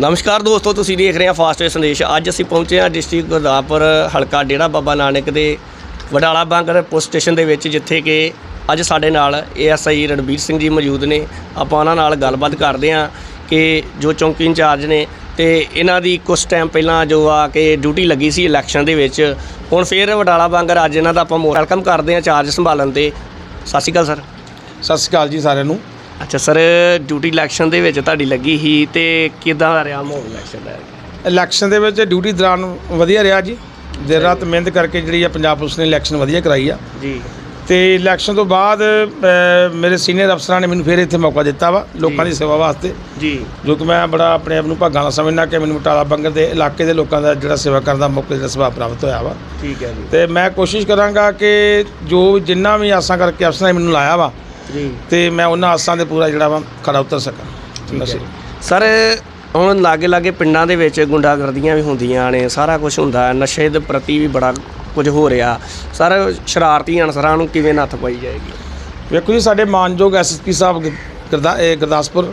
ਨਮਸਕਾਰ ਦੋਸਤੋ, ਤੁਸੀਂ ਦੇਖ ਰਹੇ ਹੋ ਫਾਸਟ ਸੰਦੇਸ਼। ਅੱਜ ਅਸੀਂ ਪਹੁੰਚੇ ਹਾਂ ਡਿਸਟ੍ਰਿਕਟ ਗੁਰਦਾਸਪੁਰ, ਹਲਕਾ ਡੇਰਾ ਬਾਬਾ ਨਾਨਕ ਦੇ ਵਡਾਲਾ ਬਾਂਗਰ ਪੁਲਿਸ ਸਟੇਸ਼ਨ ਦੇ ਵਿੱਚ, ਜਿੱਥੇ ਕਿ ਅੱਜ ਸਾਡੇ ਨਾਲ ਏਐਸਆਈ ਰਣਬੀਰ ਸਿੰਘ ਜੀ ਮੌਜੂਦ ਨੇ। ਆਪਾਂ ਉਹਨਾਂ ਨਾਲ ਗੱਲਬਾਤ ਕਰਦੇ ਹਾਂ ਕਿ ਜੋ ਚੌਂਕੀ ਇੰਚਾਰਜ ਨੇ ਤੇ ਇਹਨਾਂ ਦੀ ਕੁਝ ਟਾਈਮ ਪਹਿਲਾਂ ਜੋ ਆ ਕਿ ਡਿਊਟੀ ਲੱਗੀ ਸੀ ਇਲੈਕਸ਼ਨ ਦੇ ਵਿੱਚ, ਹੁਣ ਫੇਰ ਵਡਾਲਾ ਬਾਂਗਰ ਅੱਜ ਇਹਨਾਂ ਦਾ ਆਪਾਂ ਵੈਲਕਮ ਕਰਦੇ ਹਾਂ ਚਾਰਜ ਸੰਭਾਲਣ ਤੇ। ਸਤਿ ਸ਼੍ਰੀ ਅਕਾਲ ਸਰ। ਸਤਿ ਸ਼੍ਰੀ ਅਕਾਲ ਜੀ ਸਾਰਿਆਂ ਨੂੰ। ਅੱਛਾ ਸਰ ਡਿਊਟੀ ਇਲੈਕਸ਼ਨ ਦੇ ਵਿੱਚ ਤੁਹਾਡੀ ਲੱਗੀ ਸੀ ਤੇ ਕਿਦਾਂ ਦਾ ਰਿਹਾ ਮਾਹੌਲ ਇਲੈਕਸ਼ਨ ਦਾ? ਇਲੈਕਸ਼ਨ ਦੇ ਵਿੱਚ ਡਿਊਟੀ ਦੌਰਾਨ ਵਧੀਆ ਰਿਹਾ ਜੀ। ਦਿਨ ਰਾਤ ਮਿਹਨਤ ਕਰਕੇ ਜਿਹੜੀ ਆ ਪੰਜਾਬ ਪੁਲਿਸ ਨੇ ਇਲੈਕਸ਼ਨ ਵਧੀਆ ਕਰਾਈ ਆ। ਜੀ। ਤੇ ਇਲੈਕਸ਼ਨ ਤੋਂ ਬਾਅਦ ਅ, ਮੇਰੇ ਸੀਨੀਅਰ ਅਫਸਰਾਂ ਨੇ ਮੈਨੂੰ ਫਿਰ ਇੱਥੇ ਮੌਕਾ ਦਿੱਤਾ ਵਾ ਲੋਕਾਂ ਦੀ ਸੇਵਾ ਵਾਸਤੇ। ਜੀ। ਜੋ ਕਿ ਮੈਂ ਬੜਾ ਆਪਣੇ ਆਪ ਨੂੰ ਭਾਗਾਂ ਨਾਲ ਸਮਝਦਾ ਕਿ ਮੈਨੂੰ ਬਟਾਲਾ ਬੰਗਰ ਦੇ ਇਲਾਕੇ ਦੇ ਲੋਕਾਂ ਦਾ ਜਿਹੜਾ ਸੇਵਾ ਕਰਨ ਦਾ ਮੌਕਾ ਜਿਹੜਾ ਸੁਭਾਅ ਪ੍ਰਾਪਤ ਹੋਇਆ ਵਾ। ਠੀਕ ਹੈ ਜੀ। ਤੇ ਮੈਂ ਕੋਸ਼ਿਸ਼ ਕਰਾਂਗਾ ਕਿ ਜੋ ਜਿੰਨਾ ਵੀ ਆਸਾਂ ਕਰਕੇ ਅਫਸਰਾਂ ਨੇ ਮੈਨੂੰ ਲਾਇਆ ਵਾ ਜੀ। ਤੇ ਮੈਂ ਉਹਨਾਂ ਆਸਾਂ ਦੇ ਪੂਰਾ ਜਿਹੜਾ ਵਾ ਖੜਾ ਉਤਰ ਸਕਾਂ। ਸਰ ਹੁਣ ਲਾਗੇ ਲਾਗੇ ਪਿੰਡਾਂ ਦੇ ਵਿੱਚ ਗੁੰਡਾਗਰਦੀਆਂ ਵੀ ਹੁੰਦੀਆਂ ਨੇ ਸਾਰਾ ਕੁਝ ਹੁੰਦਾ ਨਸ਼ੇ ਦੇ ਪ੍ਰਤੀ ਵੀ ਬੜਾ ਕੁਝ ਹੋ ਰਿਹਾ। ਸਰ ਸ਼ਰਾਰਤੀ ਅਨਸਰਾਂ ਨੂੰ ਕਿਵੇਂ ਨੱਥ ਪਾਈ ਜਾਏਗੀ? ਵੇਖੋ ਜੀ ਸਾਡੇ ਮਾਨਯੋਗ ਐਸਐਸਪੀ ਸਾਹਿਬ ਗੁਰਦਾਸਪੁਰ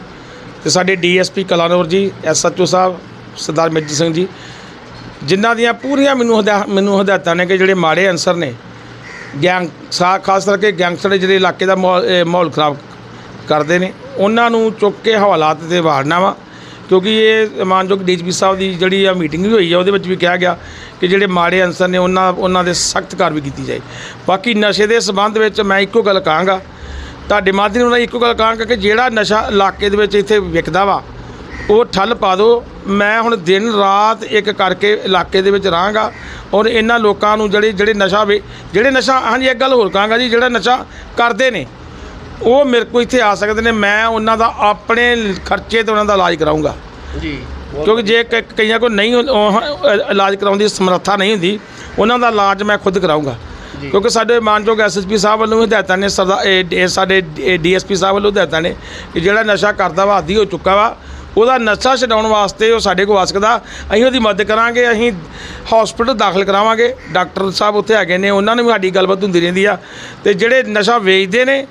ਤੇ ਸਾਡੇ ਡੀਐਸਪੀ ਕਲਾਨੌਰ ਜੀ ਐਸਐਚਓ ਸਾਹਿਬ ਸਰਦਾਰ ਮੇਜਰ ਸਿੰਘ ਜੀ ਜਿਨ੍ਹਾਂ ਦੀਆਂ ਪੂਰੀਆਂ ਮੈਨੂੰ ਮੈਨੂੰ ਹਦਾਇਤਾਂ ਨੇ ਕਿ ਜਿਹੜੇ ਮਾੜੇ ਅਨਸਰ ਨੇ ਗੈਂਗ ਸਾ ਖਾਸ ਕਰਕੇ ਗੈਂਗਸਟਰ ਜਿਹੜੇ ਇਲਾਕੇ ਦਾ ਮਾਹੌਲ ਮਾਹੌਲ ਖਰਾਬ ਕਰਦੇ ਨੇ, ਉਹਨਾਂ ਨੂੰ ਚੁੱਕ ਕੇ ਹਵਾਲਾਤ ਤੇ ਵਾੜਨਾ ਵਾ, ਕਿਉਂਕਿ ਇਹ ਮਾਨਯੋਗ ਡੀਜੀਪੀ ਸਾਹਿਬ ਦੀ ਜਿਹੜੀ ਆ ਮੀਟਿੰਗ ਵੀ ਹੋਈ ਆ, ਉਹਦੇ ਵਿੱਚ ਵੀ ਕਿਹਾ ਗਿਆ ਕਿ ਜਿਹੜੇ ਮਾੜੇ ਅਨਸਰ ਨੇ ਉਹਨਾਂ ਉਹਨਾਂ ਦੇ ਸਖਤ ਕਾਰਵਾਈ ਕੀਤੀ ਜਾਏ। ਬਾਕੀ ਨਸ਼ੇ ਦੇ ਸਬੰਧ ਵਿੱਚ ਮੈਂ ਇੱਕੋ ਗੱਲ ਕਹਾਂਗਾ, ਤੁਹਾਡੇ ਮਾਧਿਅਮ ਨਾਲ ਇੱਕੋ ਗੱਲ ਕਹਾਂਗਾ ਕਿ ਜਿਹੜਾ ਨਸ਼ਾ ਇਲਾਕੇ ਦੇ ਵਿੱਚ ਇੱਥੇ ਵਿਕਦਾ ਵਾ ਉਹ ਠੱਲ ਪਾ ਦਿਓ। ਮੈਂ ਹੁਣ ਦਿਨ ਰਾਤ ਇੱਕ ਕਰਕੇ ਇਲਾਕੇ ਦੇ ਵਿੱਚ ਰਹਾਂਗਾ ਔਰ ਇਹਨਾਂ ਲੋਕਾਂ ਨੂੰ ਜਿਹੜੇ ਜਿਹੜੇ ਨਸ਼ਾ ਵੇ ਜਿਹੜੇ ਨਸ਼ਾ ਹਾਂਜੀ ਇੱਕ ਗੱਲ ਹੋਰ ਕਹਾਂਗਾ ਜੀ ਜਿਹੜਾ ਨਸ਼ਾ ਕਰਦੇ ਨੇ ਉਹ ਮੇਰੇ ਕੋਲ ਇੱਥੇ ਆ ਸਕਦੇ ਨੇ ਮੈਂ ਉਹਨਾਂ ਦਾ ਆਪਣੇ ਖਰਚੇ ਤੇ ਉਹਨਾਂ ਦਾ ਇਲਾਜ ਕਰਾਉਂਗਾ ਜੀ। ਕਿਉਂਕਿ ਜੇ ਕਈਆਂ ਕੋਲ ਨਹੀਂ ਇਲਾਜ ਕਰਾਉਣ ਦੀ ਸਮਰੱਥਾ ਨਹੀਂ ਹੁੰਦੀ ਉਹਨਾਂ ਦਾ ਇਲਾਜ ਮੈਂ ਖੁਦ ਕਰਾਉਂਗਾ ਕਿਉਂਕਿ ਸਾਡੇ ਮਾਨਯੋਗ ਐਸਐਸਪੀ ਸਾਹਿਬ ਵੱਲੋਂ ਵੀ ਹਦਾਇਤਾਂ ਨੇ ਸਾਡੇ ਡੀਐਸਪੀ ਸਾਹਿਬ ਵੱਲੋਂ ਹਦਾਇਤਾਂ ਨੇ ਕਿ ਜਿਹੜਾ ਨਸ਼ਾ ਕਰਦਾ ਵਾ ਆਦੀ ਹੋ ਚੁੱਕਾ ਵਾ ਉਹਦਾ ਨਸ਼ਾ ਛਡਾਉਣ ਵਾਸਤੇ ਉਹ ਸਾਡੇ ਕੋਲ ਆ ਸਕਦਾ। ਅਸੀਂ ਉਹਦੀ ਮਦਦ ਕਰਾਂਗੇ, ਅਸੀਂ ਹਸਪੀਟਲ ਦਾਖਲ ਕਰਾਵਾਂਗੇ। ਡਾਕਟਰ ਸਾਹਿਬ ਉੱਥੇ ਹੈਗੇ ਨੇ, ਉਹਨਾਂ ਨੂੰ ਵੀ ਸਾਡੀ ਗੱਲਬਾਤ ਹੁੰਦੀ ਰਹਿੰਦੀ ਆ। ਤੇ ਜਿਹੜੇ ਨਸ਼ਾ ਵੇਚਦੇ ਨੇ,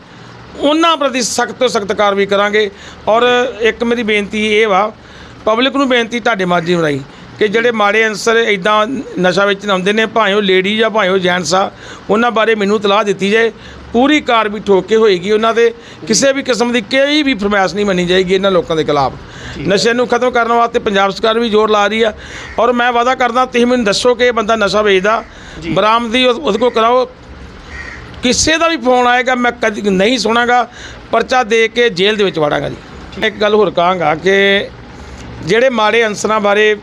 ਉਹਨਾਂ ਪ੍ਰਤੀ ਸਖਤ ਤੋਂ ਸਖਤ ਕਾਰਵਾਈ ਕਰਾਂਗੇ। ਔਰ ਇੱਕ ਮੇਰੀ ਬੇਨਤੀ ਇਹ ਵਾ ਪਬਲਿਕ ਨੂੰ ਬੇਨਤੀ ਤੁਹਾਡੇ ਮਾਧਿਅਮ ਰਾਹੀਂ ਕਿ ਜਿਹੜੇ ਮਾੜੇ ਅਨਸਰ ਇਦਾਂ ਨਸ਼ਾ ਵੇਚਣ ਆਉਂਦੇ ਨੇ, ਭਾਵੇਂ ਉਹ ਲੇਡੀ ਜਾਂ ਭਾਵੇਂ ਉਹ ਜੈਂਟਸ ਆ, ਉਹਨਾਂ ਬਾਰੇ ਮੈਨੂੰ ਤਲਾਹ ਦਿੱਤੀ ਜਾਏ। ਪੂਰੀ ਕਾਰਵਾਈ ਠੋਕ ਕੇ ਹੋਏਗੀ ਉਹਨਾਂ ਦੇ ਕਿਸੇ ਵੀ ਕਿਸਮ ਦੀ ਕੋਈ ਵੀ ਫਰਮਾਇਸ਼ ਨਹੀਂ ਮੰਨੀ ਜਾਏਗੀ ਇਹਨਾਂ ਲੋਕਾਂ ਦੇ ਖਿਲਾਫ। ਨਸ਼ੇ ਨੂੰ ਖਤਮ ਕਰਨ ਵਾਸਤੇ ਪੰਜਾਬ ਸਰਕਾਰ ਵੀ ਜ਼ੋਰ ਲਾ ਰਹੀ ਆ। ਔਰ ਮੈਂ ਵਾਅਦਾ ਕਰਦਾ ਤੁਸੀਂ ਮੈਨੂੰ ਦੱਸੋ ਕਿ ਇਹ ਬੰਦਾ ਨਸ਼ਾ ਵੇਚਦਾ ਬਰਾਮਦੀ ਉਹਦੇ ਕੋਲ ਕਰਾਓ। ਕਿਸੇ ਦਾ ਵੀ ਫੋਨ ਆਏਗਾ ਮੈਂ ਕਦੀ ਨਹੀਂ ਸੁਣਾਗਾ ਪਰਚਾ ਦੇ ਕੇ ਜੇਲ੍ਹ ਦੇ ਵਿੱਚ ਵਾੜਾਂਗਾ ਜੀ। ਇੱਕ ਗੱਲ ਹੋਰ ਕਹਾਂਗਾ ਕਿ ਜਿਹੜੇ ਮਾੜੇ ਅਨਸਰਾਂ ਬਾਰੇ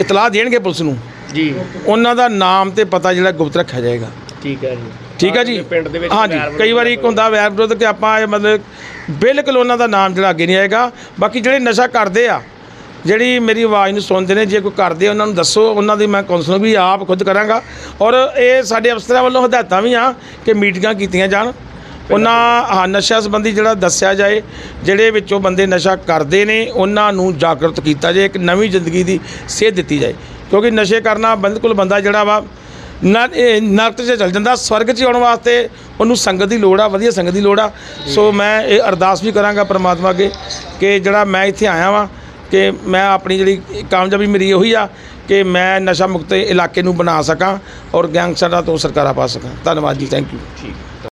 ਇਤਲਾਹ ਦੇਣਗੇ ਪੁਲਿਸ ਨੂੰ ਜੀ। ਉਹਨਾਂ ਦਾ ਨਾਮ ਤੇ ਪਤਾ ਜਿਹੜਾ ਗੁਪਤ ਰੱਖਿਆ ਜਾਏਗਾ। ਠੀਕ ਹੈ ਜੀ। ਠੀਕ ਹੈ ਜੀ? ਪਿੰਡ ਦੇ ਵਿੱਚ ਹਾਂਜੀ ਕਈ ਵਾਰੀ ਇੱਕ ਹੁੰਦਾ ਵੈਰ ਵਿਰੋਧ ਕਿ ਆਪਾਂ ਇਹ ਮਤਲਬ ਬਿਲਕੁਲ ਉਹਨਾਂ ਦਾ ਨਾਮ ਜਿਹੜਾ ਅੱਗੇ ਨਹੀਂ ਆਏਗਾ। ਬਾਕੀ ਜਿਹੜੇ ਨਸ਼ਾ ਕਰਦੇ ਆ ਜਿਹੜੀ ਮੇਰੀ ਆਵਾਜ਼ ਨੂੰ ਸੁਣਦੇ ਨੇ ਜੇ ਕੋਈ ਕਰਦੇ ਆ, ਉਹਨਾਂ ਨੂੰ ਦੱਸੋ ਉਹਨਾਂ ਦੀ ਮੈਂ ਕਾਉਂਸਲਿੰਗ ਵੀ ਆਪ ਖੁਦ ਕਰਾਂਗਾ। ਔਰ ਇਹ ਸਾਡੇ ਅਫਸਰਾਂ ਵੱਲੋਂ ਹਦਾਇਤਾਂ ਵੀ ਆ ਕਿ ਮੀਟਿੰਗਾਂ ਕੀਤੀਆਂ ਜਾਣ। ਉਹਨਾਂ ਹਾਂ ਨਸ਼ਾ ਸੰਬੰਧੀ ਜਿਹੜਾ ਦੱਸਿਆ ਜਾਏ ਜਿਹੜੇ ਵਿੱਚੋਂ ਬੰਦੇ ਨਸ਼ਾ ਕਰਦੇ ਨੇ ਉਹਨਾਂ ਨੂੰ ਜਾਗਰਤ ਕੀਤਾ ਜਾਏ ਇੱਕ ਨਵੀਂ ਜ਼ਿੰਦਗੀ ਦੀ ਸੇਧ ਦਿੱਤੀ ਜਾਏ। ਕਿਉਂਕਿ ਨਸ਼ੇ ਕਰਨਾ ਬਿਲਕੁਲ ਬੰਦਾ ਜਿਹੜਾ ਵਾ ਨਰਕ 'ਚ ਚਲ ਜਾਂਦਾ ਸਵਰਗ 'ਚ ਆਉਣ ਵਾਸਤੇ ਉਹਨੂੰ ਸੰਗਤ ਦੀ ਲੋੜ ਆ ਵਧੀਆ ਸੰਗਤ ਦੀ ਲੋੜ ਆ। ਸੋ ਮੈਂ ਇਹ ਅਰਦਾਸ ਵੀ ਕਰਾਂਗਾ ਪ੍ਰਮਾਤਮਾ ਅੱਗੇ ਕਿ ਜਿਹੜਾ ਮੈਂ ਇੱਥੇ ਆਇਆ ਵਾਂ ਕਿ ਮੈਂ ਆਪਣੀ ਜਿਹੜੀ ਕਾਮਯਾਬੀ ਮੇਰੀ ਉਹੀ ਆ ਕਿ ਮੈਂ ਨਸ਼ਾ ਮੁਕਤ ਇਲਾਕੇ ਨੂੰ ਬਣਾ ਸਕਾਂ ਔਰ ਗੈਂਗਸਟਰਾਂ ਤੋਂ ਸਰਕਾਰਾਂ ਪਾ ਸਕਾਂ। ਧੰਨਵਾਦ ਜੀ ਥੈਂਕ ਯੂ ਠੀਕ।